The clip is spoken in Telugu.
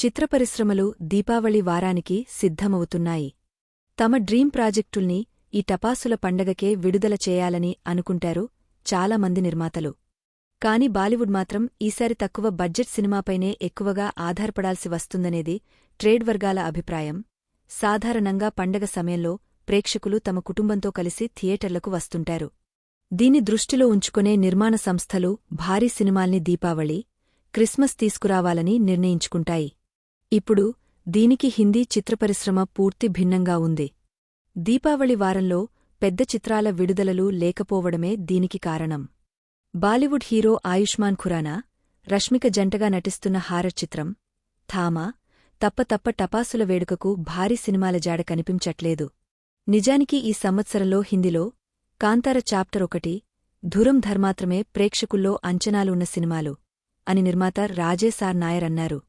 చిత్రపరిశ్రమలు దీపావళి వారానికి సిద్ధమవుతున్నాయి. తమ డ్రీం ప్రాజెక్టుల్ని ఈ టపాసుల పండగకే విడుదల చేయాలని అనుకుంటారు చాలామంది నిర్మాతలు. కాని బాలీవుడ్ మాత్రం ఈసారి తక్కువ బడ్జెట్ సినిమాపైనే ఎక్కువగా ఆధారపడాల్సి వస్తుందనేది ట్రేడ్ వర్గాల అభిప్రాయం. సాధారణంగా పండగ సమయంలో ప్రేక్షకులు తమ కుటుంబంతో కలిసి థియేటర్లకు వస్తుంటారు. దీన్ని దృష్టిలో ఉంచుకునే నిర్మాణ సంస్థలు భారీ సినిమాల్ని దీపావళి క్రిస్మస్ తీసుకురావాలని నిర్ణయించుకుంటాయి. ఇప్పుడు దీనికి హిందీ చిత్రపరిశ్రమ పూర్తి భిన్నంగా ఉంది. దీపావళి వారంలో పెద్ద చిత్రాల విడుదలలు లేకపోవడమే దీనికి కారణం. బాలీవుడ్ హీరో ఆయుష్మాన్ ఖురానా రష్మిక జంటగా నటిస్తున్న హారర్ చిత్రం థామా తప్ప తప్ప టపాసుల వేడుకకు భారీ సినిమాల జాడ కనిపించట్లేదు. నిజానికి ఈ సంవత్సరంలో హిందీలో కాంతార చాప్టర్ ఒకటి ధురం ధర్మాత్రమే ప్రేక్షకుల్లో అంచనాలు ఉన్న సినిమాలు అని నిర్మాత రాజేసార్ నాయర్ అన్నారు.